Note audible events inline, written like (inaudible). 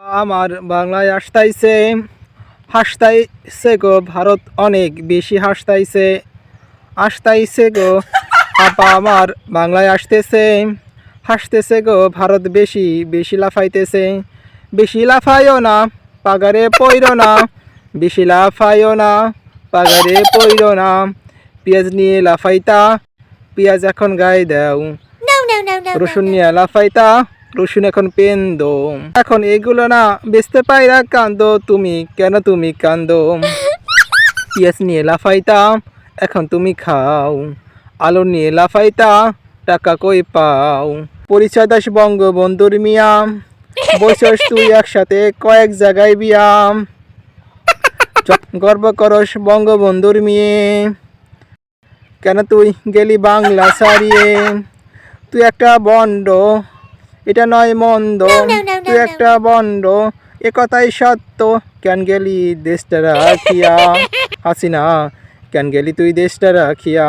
আমার বাংলায় আসতাইছে হাসতাইছে গো ভারত অনেক বেশি হাসতাইছে আসতাইছে গো আপা আমার বাংলায় আসতেছে হাসতেছে গো ভারত বেশি বেশি লাফাইতেছে বেশি লাফাইও না পাগারে পইরো না বেশি লাফাইও না পাগারে পইরো না পেঁয়াজ নিয়ে লাফাইতা পেঁয়াজ এখন গায়ে দাও. রসুন নিয়ে লাফাইতা রসুন এখন পেন দো এখন এগুলো না বেচতে পাইরা কান্দো। তুমি কেন তুমি কান্দো? পেঁয়াজ নিয়ে লাফাইতা এখন তুমি খাও। আলু নিয়ে লাফাইতা টাকা কই পাও? পরিচয় দাস বঙ্গবন্ধুর মিয়াম বসস তুই একসাথে কয়েক জায়গায় বিয়াম। গর্ব করস বঙ্গবন্ধুর মেয়ে। কেন তুই গেলি বাংলা সারিয়ে তুই একটা বন্ড এটা নয় মন্দ তুই একটা বন্ড। এ কথাই সত্য কেন গেলি দেশটা রাখিয়া? (laughs) হাসিনা কেন গেলি তুই দেশটা রাখিয়া?